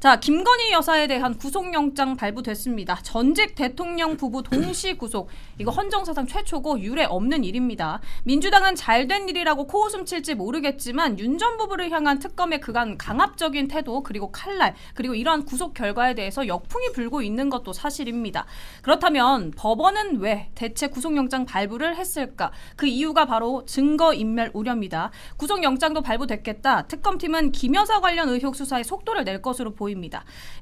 자, 김건희 여사에 대한 구속영장 발부됐습니다. 전직 대통령 부부 동시 구속. 이거 헌정사상 최초고 유례 없는 일입니다. 민주당은 잘된 일이라고 코웃음 칠지 모르겠지만 윤 전 부부를 향한 특검의 그간 강압적인 태도 그리고 칼날 그리고 이러한 구속 결과에 대해서 역풍이 불고 있는 것도 사실입니다. 그렇다면 법원은 왜 대체 구속영장 발부를 했을까? 그 이유가 바로 증거인멸 우려입니다. 구속영장도 발부됐겠다. 특검팀은 김 여사 관련 의혹 수사에 속도를 낼 것으로 보입니다.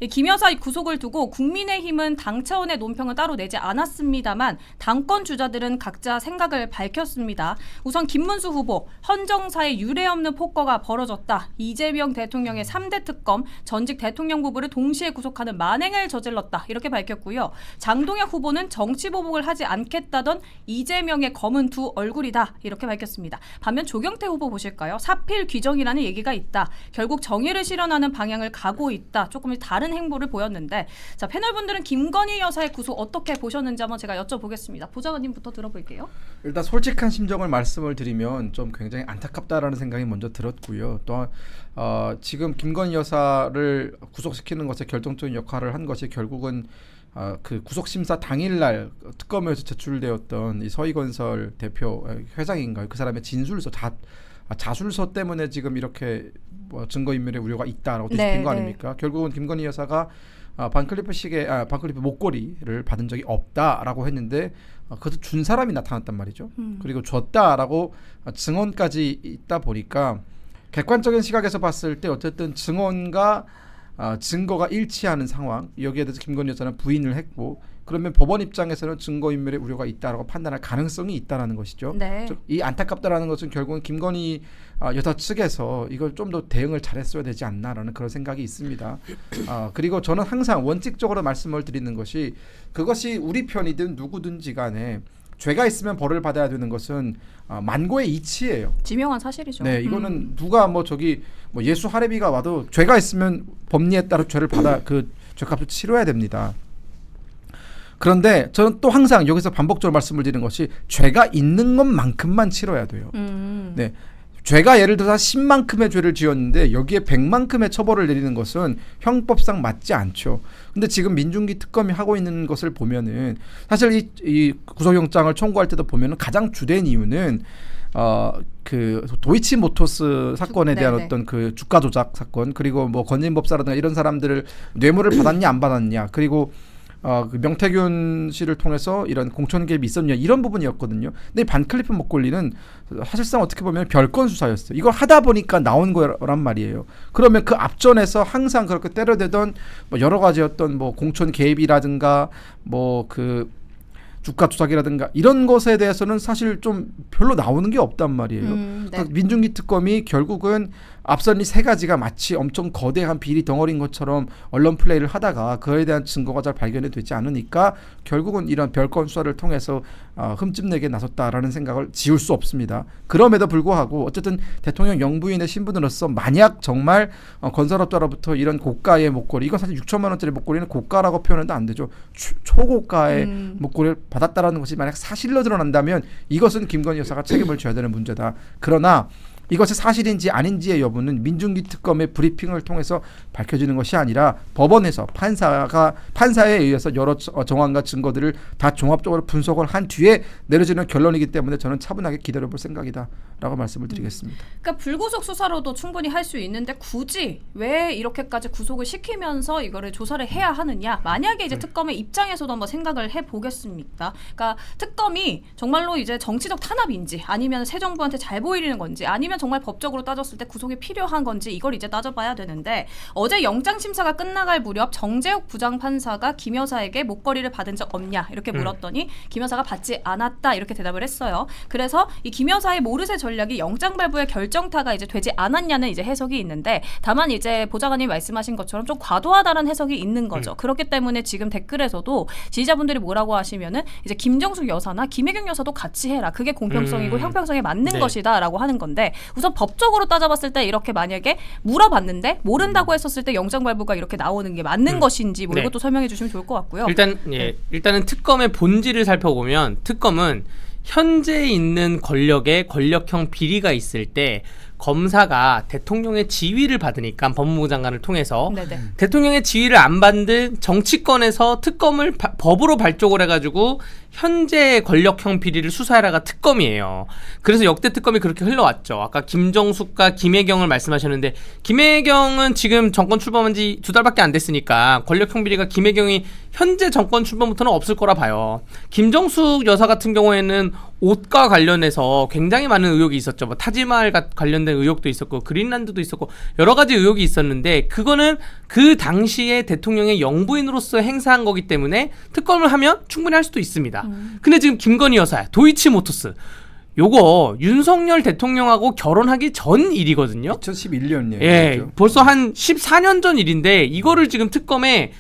이김 여사 구속을 두고 국민의힘은 당 차원의 논평을 따로 내지 않았습니다만 당권 주자들은 각자 생각을 밝혔습니다. 우선 김문수 후보 헌정사에 유례 없는 폭거가 벌어졌다. 이재명 대통령의 3대 특검 전직 대통령 부부를 동시에 구속하는 만행을 저질렀다. 이렇게 밝혔고요. 장동혁 후보는 정치 보복을 하지 않겠다던 이재명의 검은 두 얼굴이다. 이렇게 밝혔습니다. 반면 조경태 후보 보실까요? 사필 규정이라는 얘기가 있다. 결국 정의를 실현하는 방향을 가고 있다. 조금 다른 행보를 보였는데 자 패널분들은 김건희 여사의 구속 어떻게 보셨는지 한번 제가 여쭤보겠습니다. 보좌관님부터 들어볼게요. 일단 솔직한 심정을 말씀을 드리면 좀 굉장히 안타깝다라는 생각이 먼저 들었고요. 또 어, 지금 김건희 여사를 구속시키는 것에 결정적인 역할을 한 것이 결국은 어, 그 구속 심사 당일날 특검에서 제출되었던 이 서희건설 대표 어, 회장인가요? 그 사람의 진술서 자, 아, 자술서 때문에 지금 이렇게 뭐 증거인멸의 우려가 있다라고 뒤집힌 네, 거 네. 아닙니까? 결국은 김건희 여사가 아, 반클리프 시계, 아, 반클리프 목걸이를 받은 적이 없다라고 했는데 어, 그것을 준 사람이 나타났단 말이죠. 음. 그리고 줬다라고 어, 증언까지 있다 보니까 객관적인 시각에서 봤을 때 어쨌든 증언과 아, 증거가 일치하는 상황 여기에 대해서 김건희 여사는 부인을 했고 그러면 법원 입장에서는 증거인멸의 우려가 있다라고 판단할 가능성이 있다라는 것이죠. 네. 저- 이 안타깝다라는 것은 결국은 김건희 아, 여사 측에서 이걸 좀 더 대응을 잘했어야 되지 않나라는 그런 생각이 있습니다. 아, 그리고 저는 항상 원칙적으로 말씀을 드리는 것이 그것이 우리 편이든 누구든지 간에 죄가 있으면 벌을 받아야 되는 것은 아, 만고의 이치예요. 지명한 사실이죠. 네, 이거는 음. 누가 뭐 저기 뭐 예수 할애비가 와도 죄가 있으면 법리에 따라 죄를 받아 그 죄값을 치러야 됩니다. 그런데 저는 또 항상 여기서 반복적으로 말씀을 드리는 것이 죄가 있는 것만큼만 치러야 돼요. 음. 네. 죄가 예를 들어서 10만큼의 죄를 지었는데 여기에 100만큼의 처벌을 내리는 것은 형법상 맞지 않죠. 근데 지금 민중기 특검이 하고 있는 것을 보면은 사실 이, 이 구속영장을 청구할 때도 보면은 가장 주된 이유는 어그 도이치 모토스 사건에 주- 대한 네네. 어떤 그 주가 조작 사건 그리고 뭐 건진 법사라든가 이런 사람들을 뇌물을 받았냐 안 받았냐 그리고 어, 그 명태균 씨를 통해서 이런 공천 개입이 있었냐 이런 부분이었거든요. 근데 이 반클리프 목걸이는 사실상 어떻게 보면 별건 수사였어요. 이걸 하다 보니까 나온 거란 말이에요. 그러면 그 앞전에서 항상 그렇게 때려대던 뭐 여러 가지 어떤 뭐 공천 개입이라든가 뭐그 주가 조작이라든가 이런 것에 대해서는 사실 좀 별로 나오는 게 없단 말이에요. 음, 네. 그러니까 민중기 특검이 결국은 앞선 이 세 가지가 마치 엄청 거대한 비리 덩어리인 것처럼 언론 플레이를 하다가 그에 대한 증거가 잘 발견이 되지 않으니까 결국은 이런 별건 수사를 통해서 어, 흠집내게 나섰다라는 생각을 지울 수 없습니다. 그럼에도 불구하고 어쨌든 대통령 영부인의 신분으로서 만약 정말 어, 건설업자로부터 이런 고가의 목걸이 이건 사실 6천만 원짜리 목걸이는 고가라고 표현해도 안 되죠. 추- 초고가의 음. 목걸이를 받았다라는 것이 만약 사실로 드러난다면 이것은 김건희 여사가 책임을 져야 되는 문제다. 그러나 이것이 사실인지 아닌지의 여부는 민중기 특검의 브리핑을 통해서 밝혀지는 것이 아니라 법원에서 판사가 판사에 의해서 여러 저- 어, 정황과 증거들을 다 종합적으로 분석을 한 뒤에 내려지는 결론이기 때문에 저는 차분하게 기다려볼 생각이다 라고 말씀을 드리겠습니다. 그러니까 불구속 수사로도 충분히 할 수 있는데 굳이 왜 이렇게까지 구속을 시키면서 이거를 조사를 해야 하느냐? 만약에 이제 특검의 입장에서도 한번 생각을 해 보겠습니까? 그러니까 특검이 정말로 이제 정치적 탄압인지 아니면 새 정부한테 잘 보이는 건지 아니면 정말 법적으로 따졌을 때 구속이 필요한 건지 이걸 이제 따져봐야 되는데 어제 영장 심사가 끝나갈 무렵 정재욱 부장 판사가 김 여사에게 목걸이를 받은 적 없냐 이렇게 물었더니 김 여사가 받지 않았다 이렇게 대답을 했어요. 그래서 이 김 여사의 모르쇠 전략이 영장 발부의 결정타가 이제 되지 않았냐는 이제 해석이 있는데 다만 이제 보좌관님 말씀하신 것처럼 좀 과도하다는 해석이 있는 거죠. 그렇기 때문에 지금 댓글에서도 지지자분들이 뭐라고 하시면은 이제 김정숙 여사나 김혜경 여사도 같이 해라. 그게 공평성이고 음. 형평성에 맞는 네. 것이다라고 하는 건데 우선 법적으로 따져봤을 때 이렇게 만약에 물어봤는데 모른다고 했었을 때 영장 발부가 이렇게 나오는 게 맞는 음. 것인지 뭐 네. 이것도 설명해 주시면 좋을 것 같고요. 일단 예 일단은 특검의 본질을 살펴보면 특검은 현재 있는 권력에 권력형 비리가 있을 때 검사가 대통령의 지위를 받으니까 법무부 장관을 통해서 네네. 대통령의 지위를 안 받은 정치권에서 특검을 바- 법으로 발족을 해가지고 현재 권력형 비리를 수사하라가 특검이에요. 그래서 역대 특검이 그렇게 흘러왔죠. 아까 김정숙과 김혜경을 말씀하셨는데 김혜경은 지금 정권 출범한 지 두 달밖에 안 됐으니까 권력형 비리가 김혜경이 현재 정권 출범부터는 없을 거라 봐요. 김정숙 여사 같은 경우에는 옷과 관련해서 굉장히 많은 의혹이 있었죠. 뭐 타지마할 가- 관련된 의혹도 있었고 그린란드도 있었고 여러 가지 의혹이 있었는데 그거는 그 당시에 대통령의 영부인으로서 행사한 거기 때문에 특검을 하면 충분히 할 수도 있습니다. 근데 지금 김건희 여사, 도이치모터스 요거 윤석열 대통령하고 결혼하기 전 일이거든요. 2011년 예, 얘기죠. 벌써 한 14년 전 일인데 이거를 지금 특검에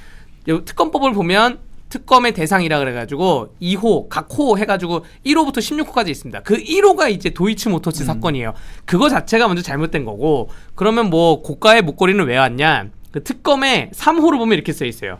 요 특검법을 보면 특검의 대상이라 그래가지고 2호, 각 호 해가지고 1호부터 16호까지 있습니다. 그 1호가 이제 도이치모터스 사건이에요. 그거 자체가 먼저 잘못된 거고 그러면 뭐 고가의 목걸이는 왜 왔냐? 그 특검의 3호를 보면 이렇게 써 있어요.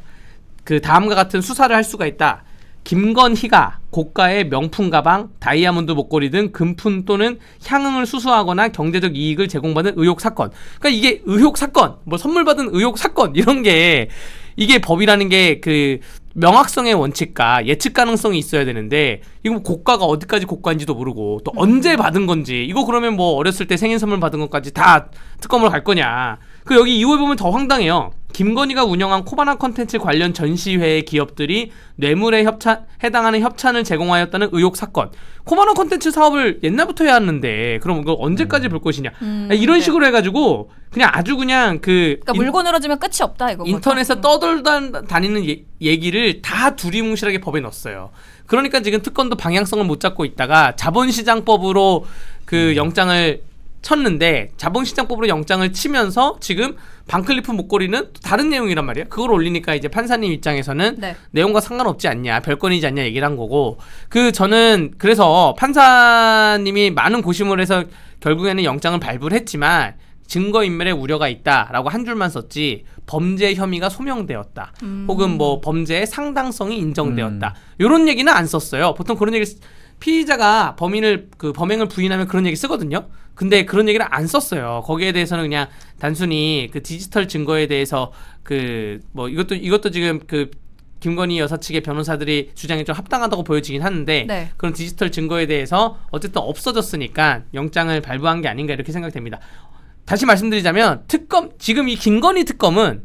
그 다음과 같은 수사를 할 수가 있다. 김건희가 고가의 명품 가방, 다이아몬드 목걸이 등 금품 또는 향응을 수수하거나 경제적 이익을 제공받은 의혹 사건. 그러니까 이게 의혹 사건, 뭐 선물 받은 의혹 사건 이런 게 이게 법이라는 게 그 명확성의 원칙과 예측 가능성이 있어야 되는데 이거 뭐 고가가 어디까지 고가인지도 모르고 또 언제 받은 건지 이거 그러면 뭐 어렸을 때 생일 선물 받은 것까지 다 특검으로 갈 거냐? 그 여기 2호에 보면 더 황당해요. 김건희가 운영한 코바나 컨텐츠 관련 전시회의 기업들이 뇌물에 협찬 해당하는 협찬을 제공하였다는 의혹 사건. 코바나 컨텐츠 사업을 옛날부터 해왔는데 그럼 이거 언제까지 볼 것이냐? 음, 이런 네. 식으로 해가지고 그냥 아주 그냥 그 그러니까 물고 늘어지면 끝이 없다 이거. 인터넷에 떠돌다 다니는 예- 얘기를 다 두리뭉실하게 법에 넣었어요. 그러니까 지금 특검도 방향성을 못 잡고 있다가 자본시장법으로 그 영장을 쳤는데 자본시장법으로 영장을 치면서 지금 반클리프 목걸이는 또 다른 내용이란 말이야. 그걸 올리니까 이제 판사님 입장에서는 네. 내용과 상관없지 않냐, 별건이지 않냐 얘기를 한 거고. 그 저는 그래서 판사님이 많은 고심을 해서 결국에는 영장을 발부를 했지만 증거 인멸의 우려가 있다라고 한 줄만 썼지 범죄 혐의가 소명되었다. 혹은 뭐 범죄의 상당성이 인정되었다. 이런 얘기는 안 썼어요. 보통 그런 얘기 피의자가 범인을 그 범행을 부인하면 그런 얘기 쓰거든요 근데 그런 얘기를 안 썼어요 거기에 대해서는 그냥 단순히 그 디지털 증거에 대해서 그 뭐 이것도 이것도 지금 그 김건희 여사 측의 변호사들이 주장이 좀 합당하다고 보여지긴 하는데 네. 그런 디지털 증거에 대해서 어쨌든 없어졌으니까 영장을 발부한 게 아닌가 이렇게 생각됩니다. 다시 말씀드리자면 특검 지금 이 김건희 특검은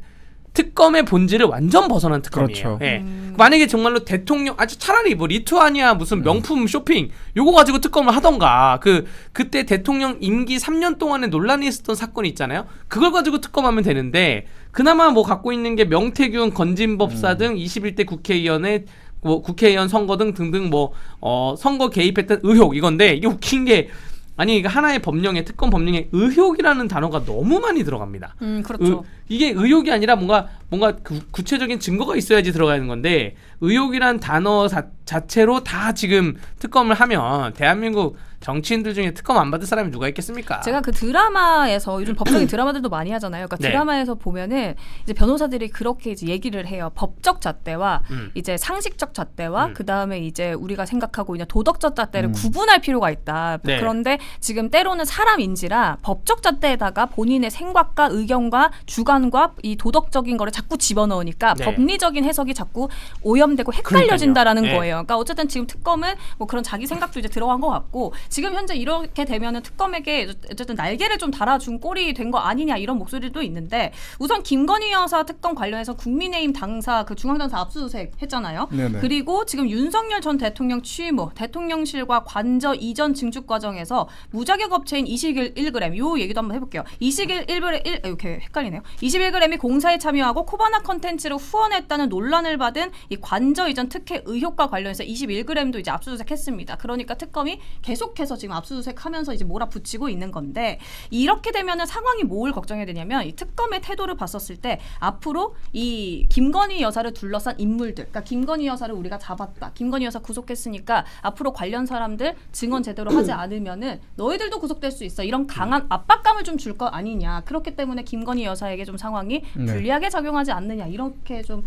특검의 본질을 완전 벗어난 특검이에요. 그렇죠. 예. 만약에 정말로 대통령 아주 차라리 뭐 리투아니아 무슨 명품 쇼핑 요거 가지고 특검을 하던가 그 그때 대통령 임기 3년 동안에 논란이 있었던 사건이 있잖아요. 그걸 가지고 특검하면 되는데 그나마 뭐 갖고 있는 게 명태균 건진법사 등 21대 국회의원의 뭐 국회의원 선거 등 등등 뭐 어 선거 개입했던 의혹 이건데 이게 웃긴 게 아니 이거 하나의 법령에 특검 법령에 의혹이라는 단어가 너무 많이 들어갑니다. 음 그렇죠. 의- 이게 의혹이 아니라 뭔가 뭔가 그 구체적인 증거가 있어야지 들어가는 건데 의혹이란 단어 자, 자체로 다 지금 특검을 하면 대한민국 정치인들 중에 특검 안 받을 사람이 누가 있겠습니까? 제가 그 드라마에서 요즘 법적인 드라마들도 많이 하잖아요. 그러니까 네. 드라마에서 보면은 이제 변호사들이 그렇게 이제 얘기를 해요. 법적 잣대와 음. 이제 상식적 잣대와 음. 그 다음에 이제 우리가 생각하고 있는 도덕적 잣대를 음. 구분할 필요가 있다. 네. 그런데 지금 때로는 사람인지라 법적 잣대에다가 본인의 생각과 의견과 주관과 이 도덕적인 거를 자꾸 집어넣으니까 네. 법리적인 해석이 자꾸 오염되고 헷갈려진다라는 그러니까요. 거예요. 그러니까 어쨌든 지금 특검은 뭐 그런 자기 생각도 이제 들어간 것 같고 지금 현재 이렇게 되면은 특검에게 어쨌든 날개를 좀 달아준 꼴이 된 거 아니냐 이런 목소리도 있는데 우선 김건희 여사 특검 관련해서 국민의힘 당사 그 중앙당사 압수수색 했잖아요. 네네. 그리고 지금 윤석열 전 대통령 취임 후 대통령실과 관저 이전 증축 과정에서 무자격 업체인 21g 요 얘기도 한번 해볼게요. 21g 1 이렇게 헷갈리네요. 21g이 공사에 참여하고 코바나 컨텐츠를 후원했다는 논란을 받은 이 관저 이전 특혜 의혹과 관련해서 21g도 이제 압수수색했습니다. 그러니까 특검이 계속해서 지금 압수수색하면서 이제 몰아붙이고 있는 건데 이렇게 되면은 상황이 뭘 걱정해야 되냐면 이 특검의 태도를 봤었을 때 앞으로 이 김건희 여사를 둘러싼 인물들, 그러니까 김건희 여사를 우리가 잡았다, 김건희 여사 구속했으니까 앞으로 관련 사람들 증언 제대로 하지 않으면은 너희들도 구속될 수 있어 이런 강한 압박감을 좀 줄 거 아니냐. 그렇기 때문에 김건희 여사에게 좀 상황이 네. 불리하게 작용하지 않느냐 이렇게 좀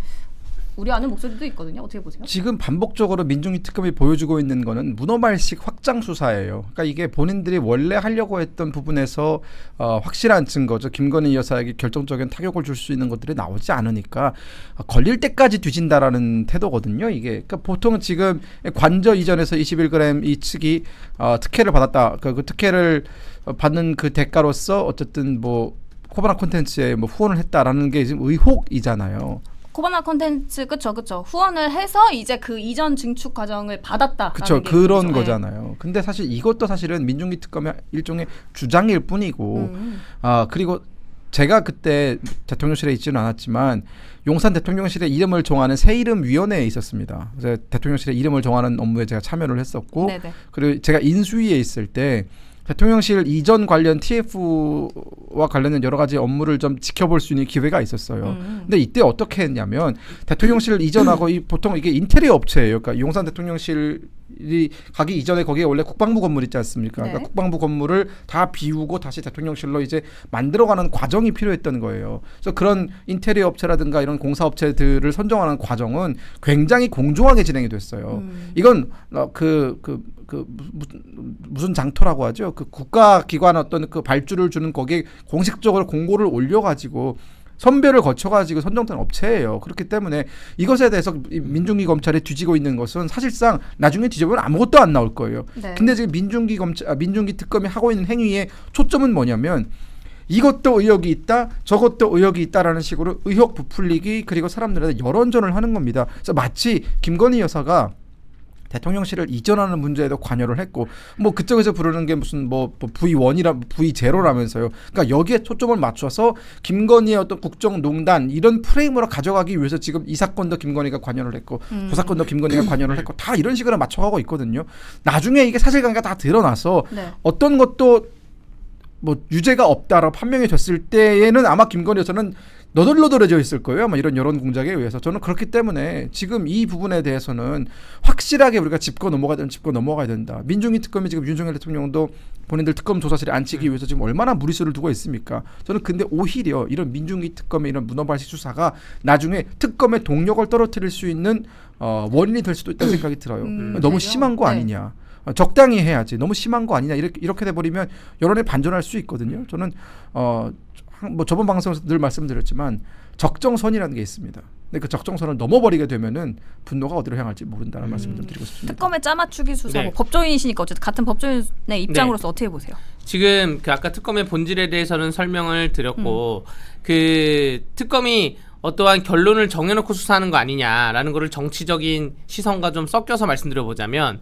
우려하는 목소리도 있거든요. 어떻게 보세요? 지금 반복적으로 민중위 특검이 보여주고 있는 거는 문어발식 확장 수사예요. 그러니까 이게 본인들이 원래 하려고 했던 부분에서 어, 확실한 증거죠. 김건희 여사에게 결정적인 타격을 줄 수 있는 것들이 나오지 않으니까 어, 걸릴 때까지 뒤진다라는 태도거든요. 이게 그러니까 보통 지금 관저 이전에서 21g 이 측이 어, 특혜를 받았다. 그, 그 특혜를 어, 받는 그 대가로서 어쨌든 뭐 코바나 콘텐츠에 뭐 후원을 했다라는 게 지금 의혹이잖아요. 코바나 콘텐츠 그쵸 그쵸 후원을 해서 이제 그 이전 증축 과정을 받았다. 그렇죠 그런 거잖아요. 근데 사실 이것도 사실은 민중기 특검의 일종의 주장일 뿐이고 음. 아 그리고 제가 그때 대통령실에 있지는 않았지만 용산 대통령실의 이름을 정하는 새 이름 위원회에 있었습니다. 그래서 대통령실의 이름을 정하는 업무에 제가 참여를 했었고 네네. 그리고 제가 인수위에 있을 때 대통령실 이전 관련 TF 와 관련된 여러 가지 업무를 좀 지켜볼 수 있는 기회가 있었어요. 음. 근데 이때 어떻게 했냐면 대통령실 이전하고 이 보통 이게 인테리어 업체예요. 그러니까 용산 대통령실 이 가기 이전에 거기에 원래 국방부 건물 있지 않습니까? 네. 그러니까 국방부 건물을 다 비우고 다시 대통령실로 이제 만들어가는 과정이 필요했던 거예요. 그래서 그런 인테리어 업체라든가 이런 공사 업체들을 선정하는 과정은 굉장히 공정하게 진행이 됐어요. 음. 이건 어, 그, 그, 그 무슨 장터라고 하죠. 그 국가 기관 어떤 그 발주를 주는 거기에 공식적으로 공고를 올려가지고 선별을 거쳐가지고 선정된 업체예요. 그렇기 때문에 이것에 대해서 이 민중기 검찰이 뒤지고 있는 것은 사실상 나중에 뒤져보면 아무것도 안 나올 거예요. 네. 근데 지금 민중기 검찰, 아, 민중기 특검이 하고 있는 행위의 초점은 뭐냐면 이것도 의혹이 있다, 저것도 의혹이 있다라는 식으로 의혹 부풀리기 그리고 사람들한테 여론전을 하는 겁니다. 그래서 마치 김건희 여사가 대통령실을 이전하는 문제에도 관여를 했고 뭐 그쪽에서 부르는 게 무슨 뭐, 뭐 V1이라 V0라면서요. 그러니까 여기에 초점을 맞춰서 김건희의 어떤 국정농단 이런 프레임으로 가져가기 위해서 지금 이 사건도 김건희가 관여를 했고 음. 저 사건도 김건희가 관여를 했고 다 이런 식으로 맞춰가고 있거든요. 나중에 이게 사실관계가 다 드러나서 네. 어떤 것도 뭐 유죄가 없다라고 판명이 됐을 때에는 아마 김건희 여사는 너덜너덜해져 있을 거예요. 아마 이런 여론 공작에 의해서 저는 그렇기 때문에 지금 이 부분에 대해서는 확실하게 우리가 짚고 넘어가야 되는 짚고 넘어가야 된다. 민중위 특검이 지금 윤석열 대통령도 본인들 특검 조사실에 앉히기 위해서 지금 얼마나 무리수를 두고 있습니까? 저는 근데 오히려 이런 민중위 특검의 이런 문어발식 수사가 나중에 특검의 동력을 떨어뜨릴 수 있는 어, 원인이 될 수도 있다는 생각이 들어요. 음, 너무 그래요? 심한 거 네. 아니냐? 어, 적당히 해야지. 너무 심한 거 아니냐? 이렇게 이렇게 돼 버리면 여론에 반전할 수 있거든요. 저는 어, 한- 뭐 저번 방송에서 늘 말씀드렸지만 적정선이라는 게 있습니다. 근데 그 적정선을 넘어버리게 되면은 분노가 어디로 향할지 모른다는 말씀을 좀 드리고 싶습니다. 특검의 짜맞추기 수사 네. 뭐 법조인이시니까 어쨌든 같은 법조인의 입장으로서 어떻게 보세요? 지금 그 아까 특검의 본질에 대해서는 설명을 드렸고 그 특검이 어떠한 결론을 정해놓고 수사하는 거 아니냐라는 거를 정치적인 시선과 좀 섞여서 말씀드려보자면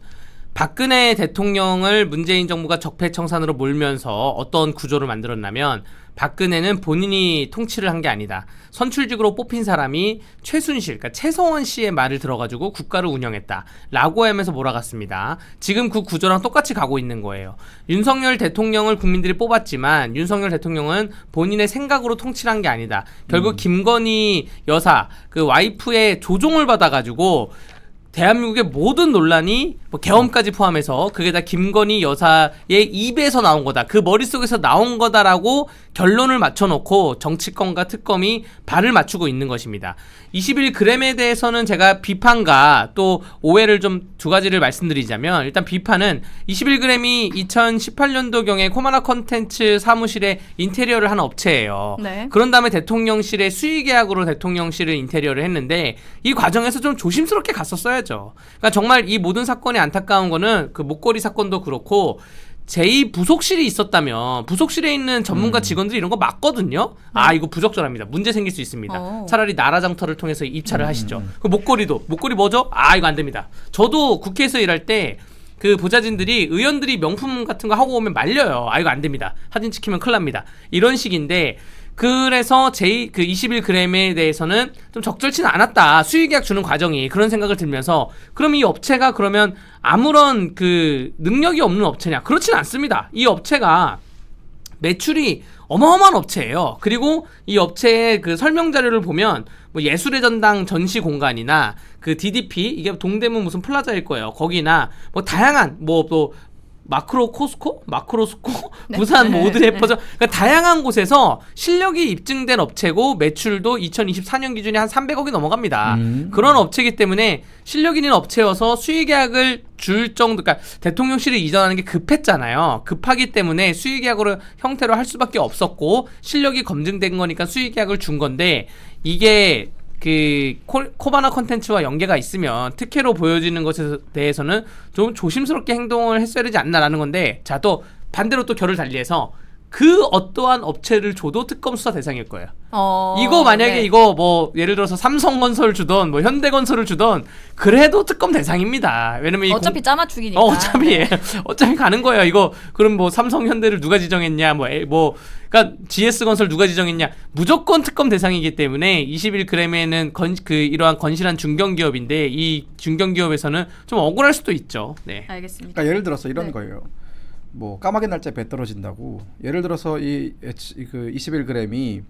박근혜 대통령을 문재인 정부가 적폐청산으로 몰면서 어떤 구조를 만들었냐면 박근혜는 본인이 통치를 한 게 아니다. 선출직으로 뽑힌 사람이 최순실, 그러니까 최성원 씨의 말을 들어가지고 국가를 운영했다. 라고 하면서 몰아갔습니다. 지금 그 구조랑 똑같이 가고 있는 거예요. 윤석열 대통령을 국민들이 뽑았지만 윤석열 대통령은 본인의 생각으로 통치를 한 게 아니다. 결국 김건희 여사, 그 와이프의 조종을 받아가지고 대한민국의 모든 논란이 뭐 계엄까지 포함해서 그게 다 김건희 여사의 입에서 나온 거다. 그 머릿속에서 나온 거다라고 결론을 맞춰놓고 정치권과 특검이 발을 맞추고 있는 것입니다. 21g에 대해서는 제가 비판과 또 오해를 좀 두 가지를 말씀드리자면 일단 비판은 21g이 2018년도경에 코마나 컨텐츠 사무실에 인테리어를 한 업체예요. 네. 그런 다음에 대통령실에 수의 계약으로 대통령실을 인테리어를 했는데 이 과정에서 좀 조심스럽게 갔었어야 죠. 그러니까 정말 이 모든 사건이 안타까운 거는 그 목걸이 사건도 그렇고 제2 부속실이 있었다면 부속실에 있는 전문가 직원들이 이런 거 맞거든요. 아 이거 부적절합니다. 문제 생길 수 있습니다. 어. 차라리 나라 장터를 통해서 입찰을 하시죠. 그 목걸이도 목걸이 뭐죠? 아 이거 안 됩니다. 저도 국회에서 일할 때 그 보좌진들이 의원들이 명품 같은 거 하고 오면 말려요. 아 이거 안 됩니다. 사진 찍히면 큰일 납니다. 이런 식인데 그래서 제 그 21g에 대해서는 좀 적절치는 않았다. 수의계약 주는 과정이 그런 생각을 들면서 그럼 이 업체가 그러면 아무런 그 능력이 없는 업체냐? 그렇진 않습니다. 이 업체가 매출이 어마어마한 업체예요. 그리고 이 업체의 그 설명 자료를 보면 뭐 예술의 전당 전시 공간이나 그 DDP 이게 동대문 무슨 플라자일 거예요. 거기나 뭐 다양한 뭐 또 마크로 코스코, 마크로 스코, 네. 부산 네. 모드 래퍼죠. 그러니까 다양한 곳에서 실력이 입증된 업체고 매출도 2024년 기준에 한 300억이 넘어갑니다. 음. 그런 업체이기 때문에 실력 있는 업체여서 수의계약을 줄 정도, 그러니까 대통령실을 이전하는 게 급했잖아요. 급하기 때문에 수의계약으로 형태로 할 수밖에 없었고 실력이 검증된 거니까 수의계약을 준 건데 이게 그 코, 코바나 컨텐츠와 연계가 있으면 특혜로 보여지는 것에 대해서는 좀 조심스럽게 행동을 했어야 되지 않나라는 건데 자 또 반대로 또 결을 달리해서 그 어떠한 업체를 줘도 특검 수사 대상일 거예요. 어, 이거 만약에 네. 이거 뭐 예를 들어서 삼성건설 주던 뭐 현대건설을 주던 그래도 특검 대상입니다. 왜냐면 이 어차피 짜맞추기니까. 어, 어차피 네. 예. 어차피 가는 거예요. 이거 그럼 뭐 삼성 현대를 누가 지정했냐 뭐뭐 그러니까 GS 건설 누가 지정했냐 무조건 특검 대상이기 때문에 21g에는 건 그 이러한 건실한 중견 기업인데 이 중견 기업에서는 좀 억울할 수도 있죠. 네. 알겠습니다. 그러니까 예를 들어서 이런 네. 거예요. 뭐 까마귀 날짜 배 떨어진다고. 예를 들어서 이 그 21g이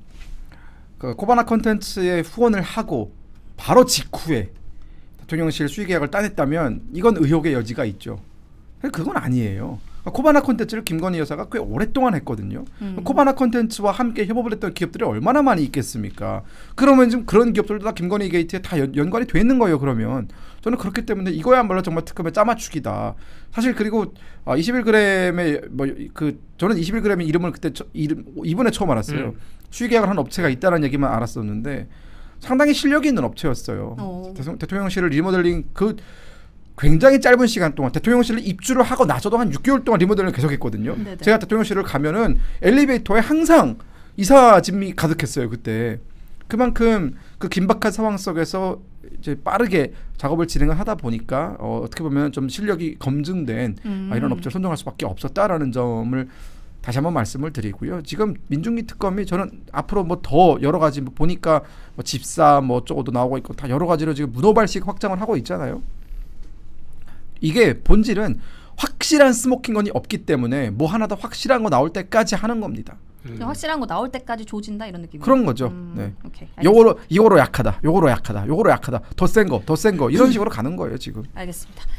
그 코바나 컨텐츠에 후원을 하고 바로 직후에 대통령실 수의 계약을 따냈다면 이건 의혹의 여지가 있죠. 그건 아니에요. 코바나 컨텐츠를 김건희 여사가 꽤 오랫동안 했거든요. 음. 코바나 컨텐츠와 함께 협업을 했던 기업들이 얼마나 많이 있겠습니까? 그러면 지금 그런 기업들도 다 김건희 게이트에 다 연, 연관이 돼 있는 거예요. 그러면 저는 그렇기 때문에 이거야말로 정말 특검의 짜맞추기다. 사실 그리고 아, 21g의 뭐그 저는 21g의 이름을 그때 처, 이름 이번에 처음 알았어요. 음. 수의 계약을 한 업체가 있다는 얘기만 알았었는데 상당히 실력이 있는 업체였어요. 어. 대통- 대통령실을 리모델링 그 굉장히 짧은 시간 동안 대통령실을 입주를 하고 나서도 한 6개월 동안 리모델링을 계속했거든요. 네네. 제가 대통령실을 가면은 엘리베이터에 항상 이사 짐이 가득했어요 그때. 그만큼 그 긴박한 상황 속에서 이제 빠르게 작업을 진행을 하다 보니까 어, 어떻게 보면 좀 실력이 검증된 음. 아, 이런 업체를 선정할 수밖에 없었다라는 점을 다시 한번 말씀을 드리고요. 지금 민중기 특검이 저는 앞으로 뭐 더 여러 가지 뭐 보니까 뭐 집사 뭐 어쩌고도 나오고 있고 다 여러 가지로 지금 문호발식 확장을 하고 있잖아요. 이게 본질은 확실한 스모킹건이 없기 때문에 뭐 하나 더 확실한 거 나올 때까지 하는 겁니다. 음. 확실한 거 나올 때까지 조진다 이런 느낌. 그런 거죠. 음, 네. 오케이. 알겠습니다. 요거로 이거로 약하다. 요거로 약하다. 요거로 약하다. 더 센 거, 더 센 거 이런 식으로 가는 거예요 지금. 알겠습니다.